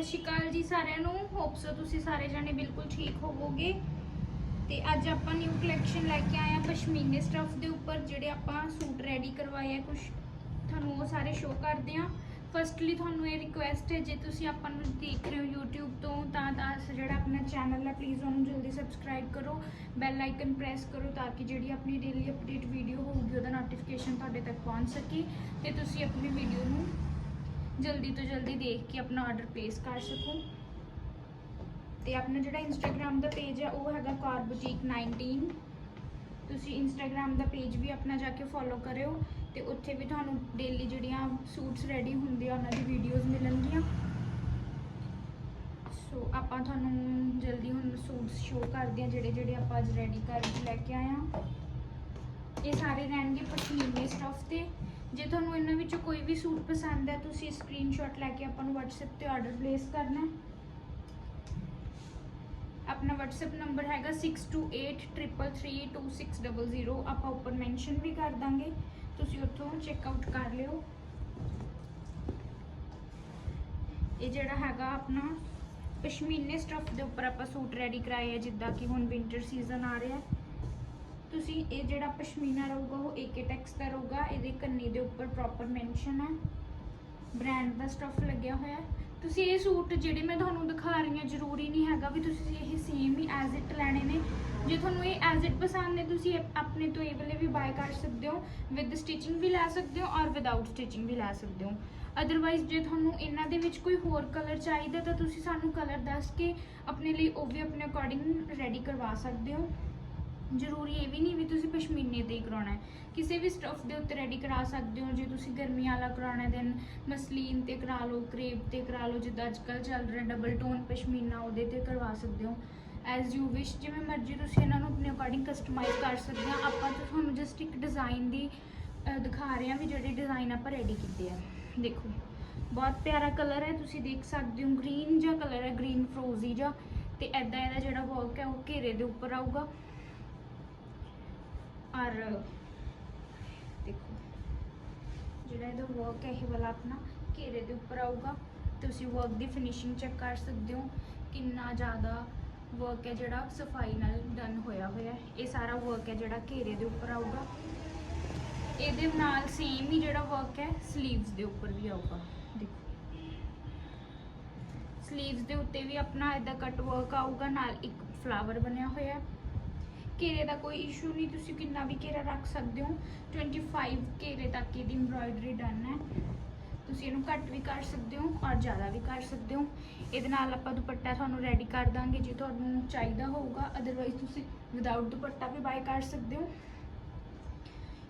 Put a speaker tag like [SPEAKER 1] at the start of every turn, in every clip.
[SPEAKER 1] ਸਤਿ ਸ਼੍ਰੀ ਅਕਾਲ ਜੀ ਸਾਰਿਆਂ ਨੂੰ। ਹੋਪ ਸੋ ਤੁਸੀਂ ਸਾਰੇ ਜਣੇ ਬਿਲਕੁਲ ਠੀਕ ਹੋਵੋਗੇ। ਤੇ ਅੱਜ ਆਪਾਂ ਨਿਊ ਕਲੈਕਸ਼ਨ ਲੈ ਕੇ ਆਏ ਆ ਪਸ਼ਮੀਨੇ ਸਟਫ ਦੇ ਉੱਪਰ, ਜਿਹੜੇ ਆਪਾਂ ਸੂਟ ਰੈਡੀ ਕਰਵਾਏ ਆ ਕੁਝ ਤੁਹਾਨੂੰ ਉਹ ਸਾਰੇ ਸ਼ੋਅ ਕਰਦੇ ਆ ਫਸਟਲੀ ਤੁਹਾਨੂੰ ਇਹ ਰਿਕੁਐਸਟ ਹੈ, ਜੇ ਤੁਸੀਂ ਆਪਾਂ ਨੂੰ ਦੇਖ ਰਹੇ ਹੋ YouTube ਤੋਂ, ਤਾਂ ਤਾਂ ਜਿਹੜਾ ਆਪਣਾ ਚੈਨਲ ਹੈ ਪਲੀਜ਼ ਉਹਨੂੰ ਜਲਦੀ ਸਬਸਕ੍ਰਾਈਬ ਕਰੋ। ਬੈਲ ਆਈਕਨ ਪ੍ਰੈਸ ਕਰੋ ਤਾਂ ਕਿ ਜਿਹੜੀ ਆਪਣੀ ਡੇਲੀ ਅਪਡੇਟ ਵੀਡੀਓ ਹੋਊਗੀ, ਉਹਦਾ ਨੋਟੀਫਿਕੇਸ਼ਨ ਤੁਹਾਡੇ ਤੱਕ ਪਹੁੰਚ ਸਕੇ। ਤੇ ਤੁਸੀਂ ਆਪਣੀ ਵੀਡੀਓ ਨੂੰ ਜਲਦੀ ਤੋਂ ਜਲਦੀ ਦੇਖ ਕੇ ਆਪਣਾ ਆਰਡਰ ਪਲੇਸ ਕਰ ਸਕੋ। ਤੇ ਆਪਣਾ ਜਿਹੜਾ ਇੰਸਟਾਗ੍ਰam ਦਾ ਪੇਜ ਹੈ ਉਹ ਹੈਗਾ ਕਾਰ ਬੁਟੀਕ 19 ਤੁਸੀਂ ਇੰਸਟਾਗ੍ਰam ਦਾ ਪੇਜ ਵੀ ਆਪਣਾ ਜਾ ਕੇ ਫੋਲੋ ਕਰਿਓ ਤੇ ਉੱਥੇ ਵੀ ਤੁਹਾਨੂੰ ਡੇਲੀ ਜਿਹੜੀਆਂ ਸੂਟਸ ਰੈਡੀ ਹੁੰਦੇ ਆ ਉਹਨਾਂ ਦੀ ਵੀਡੀਓਜ਼ ਮਿਲਣਗੀਆਂ। ਸੋ ਆਪਾਂ ਤੁਹਾਨੂੰ ਜਲਦੀ ਹੁਣ ਸੂਟਸ ਸ਼ੋਅ ਕਰਦੇ ਆ ਜਿਹੜੇ ਜਿਹੜੇ ਆਪਾਂ ਅੱਜ ਰੈਡੀ ਕਰਕੇ ਲੈ ਕੇ ਆਏ ਆ ਇਹ ਸਾਰੇ ਰਹਿਣਗੇ ਪਸ਼ਮੀਨੇ ਸਟਫ ਤੇ। ਜੇ ਤੁਹਾਨੂੰ ਇਹਨਾਂ ਵਿੱਚੋਂ ਕੋਈ ਵੀ ਸੂਟ ਪਸੰਦ ਹੈ, ਤੁਸੀਂ ਸਕਰੀਨਸ਼ਾਟ ਲੈ ਕੇ ਆਪਾਂ ਨੂੰ WhatsApp ਤੇ ਆਰਡਰ ਪਲੇਸ ਕਰਨਾ ਆਪਣਾ WhatsApp ਨੰਬਰ ਹੈਗਾ 6283332600 ਆਪਾਂ ਉੱਪਰ ਮੈਂਸ਼ਨ ਵੀ ਕਰ ਦਾਂਗੇ। ਤੁਸੀਂ ਉੱਥੋਂ ਚੈੱਕ ਆਊਟ ਕਰ ਲਿਓ। ਇਹ ਜਿਹੜਾ ਹੈਗਾ ਆਪਣਾ ਪਸ਼ਮੀਨੇ ਸਟਫ ਦੇ ਉੱਪਰ ਆਪਾਂ ਸੂਟ ਰੈਡੀ ਕਰਾਏ ਆ, ਜਿੱਦਾਂ ਕਿ ਹੁਣ ਵਿంటర్ ਸੀਜ਼ਨ ਆ ਰਿਹਾ ਹੈ। ਤੁਸੀਂ ਇਹ ਜਿਹੜਾ ਪਸ਼ਮੀਨਾ ਰਹੂਗਾ, ਉਹ ਏਕੇ ਟੈਕਸ ਦਾ ਰਹੂਗਾ। ਇਹਦੇ ਕੰਨੀ ਦੇ ਉੱਪਰ ਪ੍ਰੋਪਰ ਮੈਂਸ਼ਨ ਹੈ। ਬ੍ਰਾਂਡ ਦਾ ਸਟੱਫ ਲੱਗਿਆ ਹੋਇਆ ਤੁਸੀਂ ਇਹ ਸੂਟ ਜਿਹੜੇ ਮੈਂ ਤੁਹਾਨੂੰ ਦਿਖਾ ਰਹੀ ਹਾਂ, ਜ਼ਰੂਰੀ ਨਹੀਂ ਹੈਗਾ ਵੀ ਤੁਸੀਂ ਇਹ ਸੇਮ ਹੀ ਐਜ਼ ਇਟ ਲੈਣੇ ਨੇ। ਜੇ ਤੁਹਾਨੂੰ ਇਹ ਐਜ਼ ਇਟ ਪਸੰਦ ਨੇ, ਤੁਸੀਂ ਆਪਣੇ ਤੋਂ ਇਹ ਵਾਲੇ ਵੀ ਬਾਏ ਕਰ ਸਕਦੇ ਹੋ। ਵਿਦ ਸਟਿਚਿੰਗ ਵੀ ਲੈ ਸਕਦੇ ਹੋ ਔਰ ਵਿਦਆਊਟ ਸਟਿਚਿੰਗ ਵੀ ਲੈ ਸਕਦੇ ਹੋ। ਅਦਰਵਾਈਜ਼ ਜੇ ਤੁਹਾਨੂੰ ਇਹਨਾਂ ਦੇ ਵਿੱਚ ਕੋਈ ਹੋਰ ਕਲਰ ਚਾਹੀਦਾ, ਤਾਂ ਤੁਸੀਂ ਸਾਨੂੰ ਕਲਰ ਦੱਸ ਕੇ ਆਪਣੇ ਲਈ ਉਹ ਵੀ ਆਪਣੇ ਅਕੋਰਡਿੰਗ ਰੈਡੀ ਕਰਵਾ ਸਕਦੇ ਹੋ। ਜ਼ਰੂਰੀ ਇਹ ਵੀ ਨਹੀਂ ਵੀ ਤੁਸੀਂ ਪਸ਼ਮੀਨੇ ਤੇ ਹੀ ਕਰਾਉਣਾ ਹੈ। ਕਿਸੇ ਵੀ ਸਟਫ ਦੇ ਉੱਤੇ ਰੈਡੀ ਕਰਾ ਸਕਦੇ ਹੋ, ਜੇ ਤੁਸੀਂ ਗਰਮੀ ਵਾਲਾ ਕਰਾਉਣਾ ਦੈਨ ਮਸਲੀਨ ਤੇ ਕਰਾ ਲਓ, ਕਰੇਪ ਤੇ ਕਰਾ ਲਓ, ਜਿੱਦਾਂ ਅੱਜ ਕੱਲ੍ਹ ਚੱਲ ਰਿਹਾ ਡਬਲ ਟੋਨ ਪਸ਼ਮੀਨਾ, ਉਹਦੇ ਤੇ ਕਰਵਾ ਸਕਦੇ ਹੋ। ਐਜ਼ ਯੂ ਵਿਸ਼ ਜਿਵੇਂ ਮਰਜ਼ੀ ਤੁਸੀਂ ਇਹਨਾਂ ਨੂੰ ਆਪਣੇ ਅਕੋਰਡਿੰਗ ਕਸਟਮਾਈਜ਼ ਕਰ ਸਕਦੇ ਆ ਆਪਾਂ ਤਾਂ ਤੁਹਾਨੂੰ ਜਸਟ ਇੱਕ ਡਿਜ਼ਾਈਨ ਦੀ ਦਿਖਾ ਰਹੇ ਹਾਂ ਵੀ ਜਿਹੜੇ ਡਿਜ਼ਾਈਨ ਆਪਾਂ ਰੈਡੀ ਕੀਤੇ ਆ ਦੇਖੋ, ਬਹੁਤ ਪਿਆਰਾ ਕਲਰ ਹੈ, ਤੁਸੀਂ ਦੇਖ ਸਕਦੇ ਹੋ ਗ੍ਰੀਨ ਜਿਹਾ ਕਲਰ ਹੈ ਗ੍ਰੀਨ ਫਰੋਜ਼ੀ ਜਿਹਾ, ਤੇ ਐਦਾਂ ਇਹਦਾ ਜਿਹੜਾ ਵਰਕ ਹੈ, ਉਹ ਘੇਰੇ ਦੇ ਉੱਪਰ ਆਊਗਾ। ਔਰ ਦੇਖੋ, ਜਿਹੜਾ ਇਹਦਾ ਵਰਕ ਹੈ, ਇਹ ਵਾਲਾ ਆਪਣਾ ਘੇਰੇ ਦੇ ਉੱਪਰ ਆਊਗਾ। ਤੁਸੀਂ ਵਰਕ ਦੀ ਫਿਨਿਸ਼ਿੰਗ ਚੈੱਕ ਕਰ ਸਕਦੇ ਹੋ, ਕਿੰਨਾ ਜ਼ਿਆਦਾ ਵਰਕ ਹੈ ਜਿਹੜਾ ਸਫ਼ਾਈ ਨਾਲ ਡਨ ਹੋਇਆ ਹੋਇਆ ਇਹ ਸਾਰਾ ਵਰਕ ਹੈ ਜਿਹੜਾ ਘੇਰੇ ਦੇ ਉੱਪਰ ਆਊਗਾ। ਇਹਦੇ ਨਾਲ ਸੇਮ ਹੀ ਜਿਹੜਾ ਵਰਕ ਹੈ 슬ੀਵਸ ਦੇ ਉੱਪਰ ਵੀ ਆਊਗਾ। ਦੇਖੋ। 슬ੀਵਸ ਦੇ ਉੱਤੇ ਵੀ ਆਪਣਾ ਇਦਾਂ ਕਟ ਵਰਕ ਆਊਗਾ, ਨਾਲ ਇੱਕ ਫਲਾਵਰ ਬਣਿਆ ਹੋਇਆ ਹੈ। ਘੇਰੇ ਦਾ ਕੋਈ ਇਸ਼ੂ ਨਹੀਂ, ਤੁਸੀਂ ਕਿੰਨਾ ਵੀ ਘੇਰਾ ਰੱਖ ਸਕਦੇ ਹੋ। 25 ਘੇਰੇ ਤੱਕ ਇਹਦੀ ਐਮਬ੍ਰਾਇਡਰੀ ਡਨ ਹੈ। ਤੁਸੀਂ ਇਹਨੂੰ ਘੱਟ ਵੀ ਕਰ ਸਕਦੇ ਹੋ ਔਰ ਜ਼ਿਆਦਾ ਵੀ ਕਰ ਸਕਦੇ ਹੋ। ਇਹਦੇ ਨਾਲ ਆਪਾਂ ਦੁਪੱਟਾ ਤੁਹਾਨੂੰ ਰੈਡੀ ਕਰ ਦਾਂਗੇ, ਜੇ ਤੁਹਾਨੂੰ ਚਾਹੀਦਾ ਹੋਊਗਾ। ਅਦਰਵਾਈਜ਼ ਤੁਸੀਂ ਵਿਦਆਊਟ ਦੁਪੱਟਾ ਵੀ ਬਾਈ ਕਰ ਸਕਦੇ ਹੋ।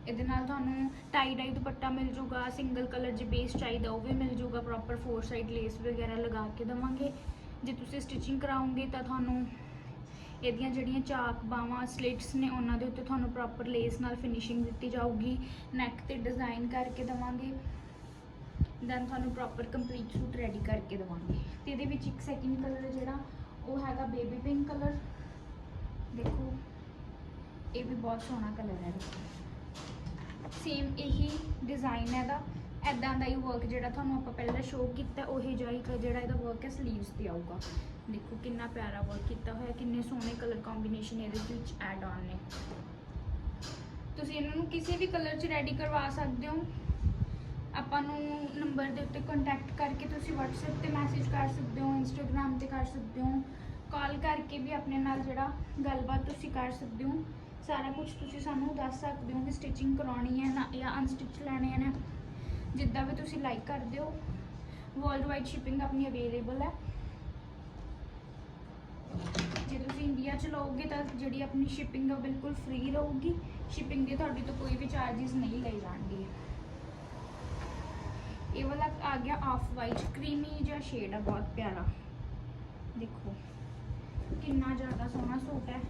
[SPEAKER 1] ਇਹਦੇ ਨਾਲ ਤੁਹਾਨੂੰ ਟਾਈ ਡਾਈ ਦੁਪੱਟਾ ਮਿਲ ਜੂਗਾ ਸਿੰਗਲ ਕਲਰ ਜੇ ਬੇਸ ਚਾਹੀਦਾ ਉਹ ਵੀ ਮਿਲ ਜੂਗਾ ਪ੍ਰੋਪਰ ਫੋਰ ਸਾਈਡ ਲੇਸ ਵਗੈਰਾ ਲਗਾ ਕੇ ਦਵਾਂਗੇ। ਜੇ ਤੁਸੀਂ ਸਟਿਚਿੰਗ ਕਰਾਉਂਗੇ ਤਾਂ ਤੁਹਾਨੂੰ ਇਹਦੀਆਂ ਜਿਹੜੀਆਂ ਚਾਕ ਬਾਵਾਂ ਸਲਿਟਸ ਨੇ ਉਹਨਾਂ ਦੇ ਉੱਤੇ ਤੁਹਾਨੂੰ ਪ੍ਰੋਪਰ ਲੇਸ ਨਾਲ ਫਿਨਿਸ਼ਿੰਗ ਦਿੱਤੀ ਜਾਊਗੀ। ਨੈਕ ਤੇ ਡਿਜ਼ਾਈਨ ਕਰਕੇ ਦਵਾਂਗੇ। ਦੈਨ ਤੁਹਾਨੂੰ ਪ੍ਰੋਪਰ ਕੰਪਲੀਟ ਸੂਟ ਰੈਡੀ ਕਰਕੇ ਦਵਾਂਗੇ। ਤੇ ਇਹਦੇ ਵਿੱਚ ਇੱਕ ਸੈਕਿੰਡ ਕਲਰ ਜਿਹੜਾ, ਉਹ ਹੈਗਾ ਬੇਬੀ ਪਿੰਕ ਕਲਰ ਦੇਖੋ, ਇਹ ਵੀ ਬਹੁਤ ਸੋਹਣਾ ਕਲਰ ਹੈ। ਸੇਮ ਇਹੀ ਡਿਜ਼ਾਈਨ ਹੈ ਦਾ ਐਦਾਂ ਦਾ ਹੀ ਵਰਕ ਜਿਹੜਾ ਤੁਹਾਨੂੰ ਆਪਾਂ ਪਹਿਲਾਂ ਸ਼ੋਅ ਕੀਤਾ, ਉਹੀ ਜਿਹਾ ਹੀ ਜਿਹੜਾ ਇਹਦਾ ਵਰਕ ਹੈ 슬ੀਵਸ ਤੇ ਆਊਗਾ। ਦੇਖੋ ਕਿੰਨਾ ਪਿਆਰਾ ਵਰਕ ਕੀਤਾ ਹੋਇਆ, ਕਿੰਨੇ ਸੋਹਣੇ ਕਲਰ ਕੰਬੀਨੇਸ਼ਨ ਇਹਦੇ ਵਿੱਚ ਐਡ ਆਨ ਨੇ। ਤੁਸੀਂ ਇਹਨਾਂ ਨੂੰ ਕਿਸੇ ਵੀ ਕਲਰ 'ਚ ਰੈਡੀ ਕਰਵਾ ਸਕਦੇ ਹੋ। ਆਪਾਂ ਨੂੰ ਨੰਬਰ ਦੇ ਉੱਤੇ ਕੰਟੈਕਟ ਕਰਕੇ ਤੁਸੀਂ WhatsApp ਤੇ ਮੈਸੇਜ ਕਰ ਸਕਦੇ ਹੋ, Instagram ਤੇ ਕਰ ਸਕਦੇ ਹੋ। ਕਾਲ ਕਰਕੇ ਵੀ ਆਪਣੇ ਨਾਲ ਜਿਹੜਾ ਗੱਲਬਾਤ ਤੁਸੀਂ ਕਰ ਸਕਦੇ ਹੋ। ਸਾਰਾ ਕੁਝ ਤੁਸੀਂ ਸਾਨੂੰ ਦੱਸ ਸਕਦੇ ਹੋ ਕਿ ਸਟਿਚਿੰਗ ਕਰਾਉਣੀ ਹੈ ਨਾ ਜਾਂ ਅਨਸਟਿਚ ਲੈਣੇ ਨੇ। ਜਿੱਦਾਂ ਵੀ ਤੁਸੀਂ ਲਾਈਕ ਕਰਦੇ ਹੋ ਵਰਲਡ ਵਾਈਡ ਸ਼ਿਪਿੰਗ ਆਪਣੀ ਅਵੇਲੇਬਲ ਹੈ। ਜੇ ਤੁਸੀਂ ਇੰਡੀਆ ਚ ਲਓਗੇ ਤਾਂ ਜਿਹੜੀ ਆਪਣੀ ਸ਼ਿਪਿੰਗ ਆ ਬਿਲਕੁਲ ਫ੍ਰੀ ਰਹੂਗੀ। ਸ਼ਿਪਿੰਗ ਦੇ ਤੁਹਾਡੇ ਤੋਂ ਕੋਈ ਵੀ ਚਾਰजेस ਨਹੀਂ ਲਏ ਜਾਣਗੇ। ਇਹ ਵਾਲਾ ਆ ਗਿਆ ਆਫ ਵਾਈਟ ਕਰੀਮੀ ਜਿਹਾ ਸ਼ੇਡ ਆ, ਬਹੁਤ ਪਿਆਰਾ। ਦੇਖੋ, ਕਿੰਨਾ ਜ਼ਿਆਦਾ ਸੋਹਣਾ ਸੂਟ ਹੈ।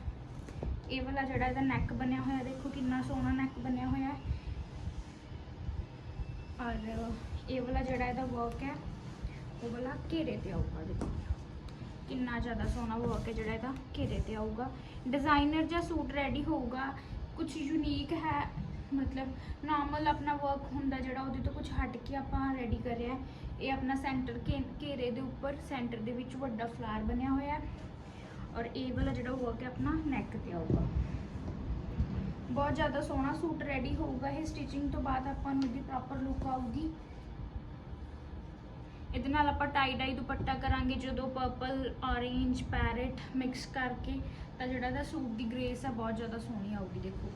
[SPEAKER 1] ਇਹ ਵਾਲਾ ਜਿਹੜਾ ਇਹਦਾ ਨੈਕ ਬਣਿਆ ਹੋਇਆ, ਦੇਖੋ ਕਿੰਨਾ ਸੋਹਣਾ ਨੈਕ ਬਣਿਆ ਹੋਇਆ ਹੈ। ਔਰ ਇਹ ਵਾਲਾ ਜਿਹੜਾ ਇਹਦਾ ਵਰਕ ਹੈ, ਉਹ ਵਾਲਾ ਘੇਰੇ ਤੇ ਆਊਗਾ ਦੇਖੋ। ਕਿੰਨਾ ਜ਼ਿਆਦਾ ਸੋਹਣਾ ਵਰਕ ਹੈ ਜਿਹੜਾ ਇਹਦਾ, ਘੇਰੇ ਤੇ ਆਊਗਾ। ਡਿਜ਼ਾਈਨਰ ਜਾਂ ਸੂਟ ਰੈਡੀ ਹੋਊਗਾ ਕੁਝ ਯੂਨੀਕ ਹੈ, ਮਤਲਬ ਨਾਰਮਲ ਆਪਣਾ ਵਰਕ ਹੁੰਦਾ ਜਿਹੜਾ ਉਹਦੇ ਤੋਂ ਕੁਝ ਹਟ ਕੇ ਆਪਾਂ ਰੈਡੀ ਕਰਿਆ ਇਹ ਆਪਣਾ ਸੈਂਟਰ ਘੇਰੇ ਦੇ ਉੱਪਰ ਸੈਂਟਰ ਦੇ ਵਿੱਚ ਵੱਡਾ ਫਲਾਰ ਬਣਿਆ ਹੋਇਆ ਹੈ। ਔਰ ਇਹ ਵਾਲਾ ਜਿਹੜਾ ਵਰਕ ਹੈ ਆਪਣਾ ਨੈਕ ਤੇ ਆਊਗਾ। ਬਹੁਤ ਜ਼ਿਆਦਾ ਸੋਹਣਾ ਸੂਟ ਰੈਡੀ ਹੋਊਗਾ। ਇਹ ਸਟਿਚਿੰਗ ਤੋਂ ਬਾਅਦ ਆਪਾਂ ਨੂੰ ਇਹਦੀ ਪ੍ਰੋਪਰ ਲੁੱਕ ਆਊਗੀ। ਇਹਦੇ ਨਾਲ ਆਪਾਂ ਟਾਈ ਡਾਈ ਦੁਪੱਟਾ ਕਰਾਂਗੇ, ਜਦੋਂ ਪਰਪਲ ਔਰੇਂਜ ਪੈਰਟ ਮਿਕਸ ਕਰਕੇ, ਤਾਂ ਜਿਹੜਾ ਇਹਦਾ ਸੂਟ ਦੀ ਗ੍ਰੇਸ ਆ, ਬਹੁਤ ਜ਼ਿਆਦਾ ਸੋਹਣੀ ਆਊਗੀ, ਦੇਖੋ।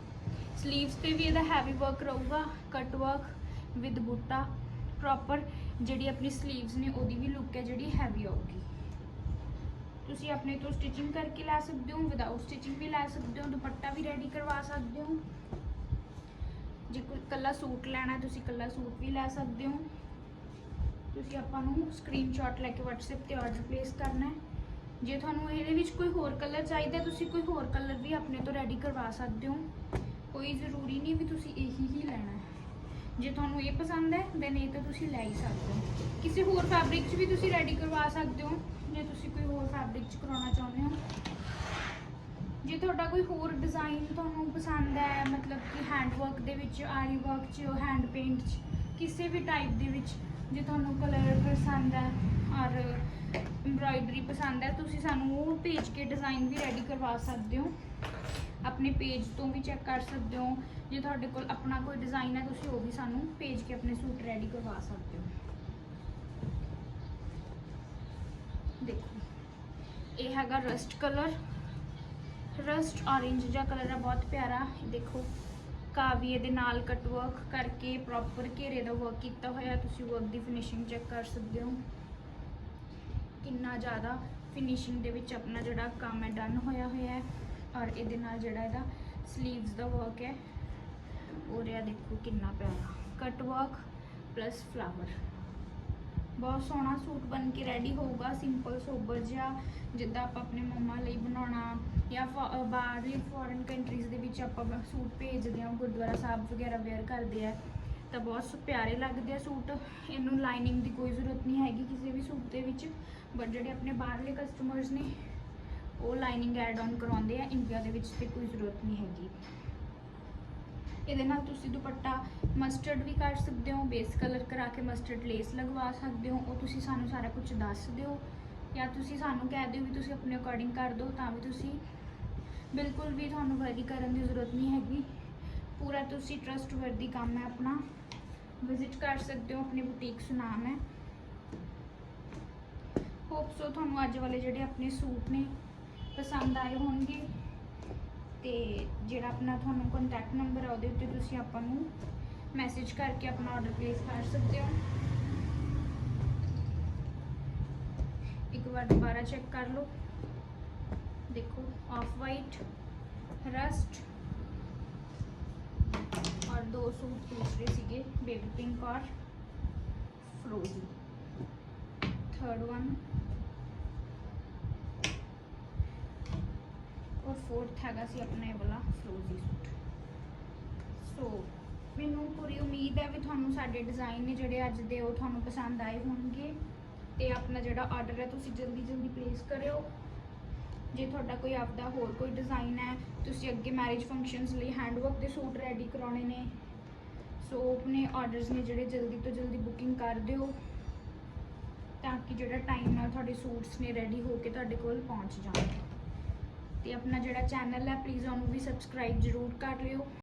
[SPEAKER 1] ਸਲੀਵਸ ਤੇ ਵੀ ਇਹਦਾ ਹੈਵੀ ਵਰਕ ਰਹੂਗਾ ਕਟ ਵਰਕ ਵਿਦ ਬੂਟਾ ਪ੍ਰੋਪਰ ਜਿਹੜੀ ਆਪਣੀ ਸਲੀਵਸ ਨੇ, ਉਹਦੀ ਵੀ ਲੁੱਕ ਹੈ ਜਿਹੜੀ ਹੈਵੀ ਆਊਗੀ। ਤੁਸੀਂ ਆਪਣੇ ਤੋਂ ਸਟਿਚਿੰਗ ਕਰਕੇ ਲੈ ਸਕਦੇ ਹੋ ਵਿਦਆਊਟ ਸਟਿਚਿੰਗ ਵੀ ਲੈ ਸਕਦੇ ਹੋ, ਦੁਪੱਟਾ ਵੀ ਰੈਡੀ ਕਰਵਾ ਸਕਦੇ ਹੋ। ਜੇ ਕੋਈ ਕੱਲਾ ਸੂਟ ਲੈਣਾ ਤੁਸੀਂ ਕੱਲਾ ਸੂਟ ਵੀ ਲੈ ਸਕਦੇ ਹੋ। ਤੁਸੀਂ ਆਪਾਂ ਨੂੰ ਸਕਰੀਨਸ਼ਾਟ ਲੈ ਕੇ WhatsApp ਤੇ ਆਰਡਰ ਪਲੇਸ ਕਰਨਾ ਹੈ। ਜੇ ਤੁਹਾਨੂੰ ਇਹਦੇ ਵਿੱਚ ਕੋਈ ਹੋਰ ਕਲਰ ਚਾਹੀਦਾ ਤੁਸੀਂ ਕੋਈ ਹੋਰ ਕਲਰ ਵੀ ਆਪਣੇ ਤੋਂ ਰੈਡੀ ਕਰਵਾ ਸਕਦੇ ਹੋ। ਕੋਈ ਜ਼ਰੂਰੀ ਨਹੀਂ ਵੀ ਤੁਸੀਂ ਇਹੀ ਹੀ ਲੈਣਾ ਹੈ। ਜੇ ਤੁਹਾਨੂੰ ਇਹ ਪਸੰਦ ਹੈ ਦੈਨ ਇਹ ਤਾਂ ਤੁਸੀਂ ਲੈ ਹੀ ਸਕਦੇ ਹੋ। ਕਿਸੇ ਹੋਰ ਫੈਬਰਿਕ 'ਚ ਵੀ ਤੁਸੀਂ ਰੈਡੀ ਕਰਵਾ ਸਕਦੇ ਹੋ, ਜੇ ਤੁਸੀਂ ਕੋਈ ਹੋਰ ਫੈਬਰਿਕ 'ਚ ਕਰਾਉਣਾ ਚਾਹੁੰਦੇ ਹੋ। ਜੇ ਤੁਹਾਡਾ ਕੋਈ ਹੋਰ ਡਿਜ਼ਾਈਨ ਤੁਹਾਨੂੰ ਪਸੰਦ ਹੈ, ਮਤਲਬ ਕਿ ਹੈਂਡ ਵਰਕ ਦੇ ਵਿੱਚ, ਆਰੀ ਵਰਕ 'ਚ ਹੈਂਡ ਪੇਂਟ 'ਚ, ਕਿਸੇ ਵੀ ਟਾਈਪ ਦੇ ਵਿੱਚ, ਜੇ ਤੁਹਾਨੂੰ ਕਲਰ ਪਸੰਦ ਹੈ ਔਰ ਐਮਬਰਾਇਡਰੀ ਪਸੰਦ ਹੈ, ਤੁਸੀਂ ਸਾਨੂੰ ਉਹ ਭੇਜ ਕੇ ਡਿਜ਼ਾਈਨ ਵੀ ਰੈਡੀ ਕਰਵਾ ਸਕਦੇ ਹੋ। ਆਪਣੇ ਪੇਜ ਤੋਂ ਵੀ ਚੈੱਕ ਕਰ ਸਕਦੇ ਹੋ। ਜੇ ਤੁਹਾਡੇ ਕੋਲ ਆਪਣਾ ਕੋਈ ਡਿਜ਼ਾਈਨ ਹੈ, ਤੁਸੀਂ ਉਹ ਵੀ ਸਾਨੂੰ ਭੇਜ ਕੇ ਆਪਣੇ ਸੂਟ ਰੈਡੀ ਕਰਵਾ ਸਕਦੇ ਹੋ। ਦੇਖੋ, ਇਹ ਹੈਗਾ ਰਸਟ ਕਲਰ ਰਸਟ orange ਜਿਹਾ ਕਲਰ ਹੈ, ਬਹੁਤ ਪਿਆਰਾ। ਦੇਖੋ, ਕਾਵੀਏ ਦੇ ਨਾਲ ਕਟ ਵਰਕ ਕਰਕੇ ਪ੍ਰੋਪਰ ਘੇਰੇ ਦਾ ਵਰਕ ਕੀਤਾ ਹੋਇਆ ਤੁਸੀਂ ਵਰਕ ਦੀ ਫਿਨਿਸ਼ਿੰਗ ਚੈੱਕ ਕਰ ਸਕਦੇ ਹੋ। ਕਿੰਨਾ ਜ਼ਿਆਦਾ ਫਿਨਿਸ਼ਿੰਗ ਦੇ ਵਿੱਚ ਆਪਣਾ ਜਿਹੜਾ ਕੰਮ ਹੈ ਡਨ ਹੋਇਆ ਹੋਇਆ ਹੈ। ਔਰ ਇਹਦੇ ਨਾਲ ਜਿਹੜਾ ਇਹਦਾ ਸਲੀਵਸ ਦਾ ਵਰਕ ਹੈ, ਉਹ ਰਿਹਾ ਦੇਖੋ ਕਿੰਨਾ ਪਿਆਰਾ। ਕਟ ਵਰਕ ਪਲੱਸ ਫਲਾਵਰ ਬਹੁਤ ਸੋਹਣਾ ਸੂਟ ਬਣ ਕੇ ਰੈਡੀ ਹੋਊਗਾ ਸਿੰਪਲ ਸੋਬਰ ਜਿਹਾ, ਜਿੱਦਾਂ ਆਪਾਂ ਆਪਣੇ ਮੰਮਾ ਲਈ ਬਣਾਉਣਾ ਜਾਂ ਫਾ- ਅਹ ਬਾਹਰਲੀ ਫੋਰਨ ਕੰਟਰੀਜ਼ ਦੇ ਵਿੱਚ ਆਪਾਂ ਸੂਟ ਭੇਜਦੇ ਹਾਂ ਗੁਰਦੁਆਰਾ ਸਾਹਿਬ ਵਗੈਰਾ ਵੇਅਰ ਕਰਦੇ ਆ, ਤਾਂ ਬਹੁਤ ਸ- ਪਿਆਰੇ ਲੱਗਦੇ ਆ ਸੂਟ। ਇਹਨੂੰ ਲਾਈਨਿੰਗ ਦੀ ਕੋਈ ਜ਼ਰੂਰਤ ਨਹੀਂ ਹੈਗੀ ਕਿਸੇ ਵੀ ਸੂਟ ਦੇ ਵਿੱਚ ਬਟ ਜਿਹੜੇ ਆਪਣੇ ਬਾਹਰਲੇ ਕਸਟਮਰਸ ਨੇ ਉਹ ਲਾਈਨਿੰਗ ਐਡ ਆਨ ਕਰਾਉਂਦੇ ਆ ਇੰਡੀਆ ਦੇ ਵਿੱਚ ਤੇ ਕੋਈ ਜ਼ਰੂਰਤ ਨਹੀਂ ਹੈਗੀ। ਇਹਦੇ ਨਾਲ ਤੁਸੀਂ ਦੁਪੱਟਾ ਮਸਟਰਡ ਵੀ ਕਰ ਸਕਦੇ ਹੋ ਬੇਸ ਕਲਰ ਕਰਾ ਕੇ ਮਸਟਰਡ ਲੇਸ ਲਗਵਾ ਸਕਦੇ ਹੋ, ਉਹ ਤੁਸੀਂ ਸਾਨੂੰ ਸਾਰਾ ਕੁਝ ਦੱਸ ਦਿਓ। ਜਾਂ ਤੁਸੀਂ ਸਾਨੂੰ ਕਹਿ ਦਿਓ ਵੀ ਤੁਸੀਂ ਆਪਣੇ ਅਕੋਰਡਿੰਗ ਕਰ ਦਿਓ, ਤਾਂ ਵੀ ਤੁਸੀਂ ਬਿਲਕੁਲ ਵੀ ਤੁਹਾਨੂੰ ਵਰੀ ਕਰਨ ਦੀ ਜ਼ਰੂਰਤ ਨਹੀਂ ਹੈਗੀ। ਪੂਰਾ ਤੁਸੀਂ ਟਰਸਟ ਵਰਦੀ ਕੰਮ ਹੈ ਆਪਣਾ। ਵਿਜ਼ਿਟ ਕਰ ਸਕਦੇ ਹੋ, ਆਪਣੀ ਬੁਟੀਕ ਸੁਨਾਮ ਹੈ। ਹੋਪ ਸੋ ਤੁਹਾਨੂੰ ਅੱਜ ਵਾਲੇ ਜਿਹੜੇ ਆਪਣੇ ਸੂਟ ਨੇ ਪਸੰਦ ਆਏ ਹੋਣਗੇ। ਤੇ ਜਿਹੜਾ ਆਪਣਾ ਤੁਹਾਨੂੰ ਕੰਟੈਕਟ ਨੰਬਰ ਆ, ਉਹਦੇ ਉੱਤੇ ਤੁਸੀਂ ਆਪਾਂ ਨੂੰ ਮੈਸੇਜ ਕਰਕੇ ਆਪਣਾ ਆਰਡਰ ਪਲੇਸ ਕਰ ਸਕਦੇ ਹੋ। ਇੱਕ ਵਾਰ ਦੁਬਾਰਾ ਚੈੱਕ ਕਰ ਲਓ। ਦੇਖੋ ਆਫ ਵਾਈਟ ਰਸਟ ਔਰ ਦੋ ਸੂਟ ਦੂਸਰੇ ਸੀਗੇ ਬੇਬੀ ਪਿੰਕ ਔਰ ਫਰੋਜ਼ੀ ਥਰਡ ਵਨ ਔਰ ਫੋਰਥ ਹੈਗਾ ਸੀ ਆਪਣਾ ਇਹ ਵਾਲਾ ਫਰੋਜ਼ੀ ਸੂਟ ਸੋ ਮੈਨੂੰ ਪੂਰੀ ਉਮੀਦ ਹੈ ਵੀ ਤੁਹਾਨੂੰ ਸਾਡੇ ਡਿਜ਼ਾਈਨ ਨੇ ਜਿਹੜੇ ਅੱਜ ਦੇ ਉਹ ਤੁਹਾਨੂੰ ਪਸੰਦ ਆਏ ਹੋਣਗੇ। ਤੇ ਆਪਣਾ ਜਿਹੜਾ ਆਰਡਰ ਹੈ, ਤੁਸੀਂ ਜਲਦੀ ਜਲਦੀ ਪਲੇਸ ਕਰਿਓ। ਜੇ ਤੁਹਾਡਾ ਕੋਈ ਆਪਦਾ ਹੋਰ ਕੋਈ ਡਿਜ਼ਾਈਨ ਹੈ, ਤੁਸੀਂ ਅੱਗੇ ਮੈਰਿਜ ਫੰਕਸ਼ਨਸ ਲਈ ਹੈਂਡਵਰਕ ਦੇ ਸੂਟ ਰੈਡੀ ਕਰਾਉਣੇ ਨੇ। ਸੋ ਆਪਣੇ ਆਰਡਰਸ ਨੇ ਜਿਹੜੇ ਜਲਦੀ ਤੋਂ ਜਲਦੀ ਬੁਕਿੰਗ ਕਰ ਦਿਓ, ਤਾਂ ਕਿ ਜਿਹੜਾ ਟਾਈਮ ਨਾਲ ਤੁਹਾਡੇ ਸੂਟਸ ਨੇ ਰੈਡੀ ਹੋ ਕੇ ਤੁਹਾਡੇ ਕੋਲ ਪਹੁੰਚ ਜਾਣ। ਤੇ ਆਪਣਾ ਜਿਹੜਾ ਚੈਨਲ ਹੈ ਪਲੀਜ਼ ਉਹਨੂੰ ਵੀ ਸਬਸਕ੍ਰਾਈਬ ਜ਼ਰੂਰ ਕਰ ਲਿਓ।